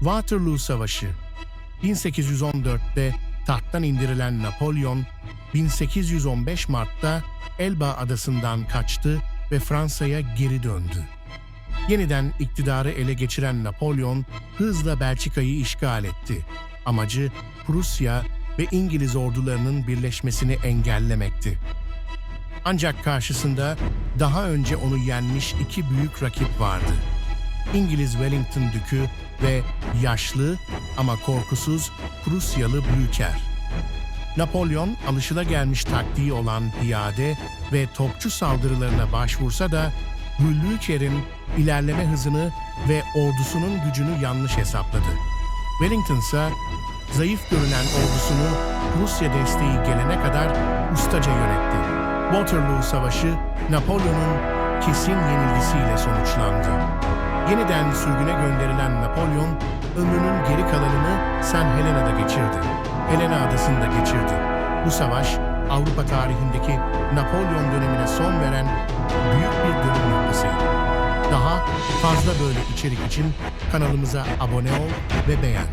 Waterloo Savaşı 1814'te tahttan indirilen Napolyon, 1815 Mart'ta Elba adasından kaçtı ve Fransa'ya geri döndü. Yeniden iktidarı ele geçiren Napolyon hızla Belçika'yı işgal etti. Amacı Prusya ve İngiliz ordularının birleşmesini engellemekti. Ancak karşısında daha önce onu yenmiş iki büyük rakip vardı. İngiliz Wellington Dükü ve yaşlı ama korkusuz Prusyalı Blücher. Napolyon alışılagelmiş taktiği olan piyade ve topçu saldırılarına başvursa da Blücher'in ilerleme hızını ve ordusunun gücünü yanlış hesapladı. Wellington ise zayıf görünen ordusunu Prusya desteği gelene kadar ustaca yönetti. Waterloo Savaşı Napolyon'un kesin yenilgisiyle sonuçlandı. Yeniden sürgüne gönderilen Napolyon, ömrünün geri kalanını San Helena'da geçirdi. Helena adasında geçirdi. Bu savaş, Avrupa tarihindeki Napolyon dönemine son veren büyük bir dönüm noktasıydı. Daha fazla böyle içerik için kanalımıza abone ol ve beğen.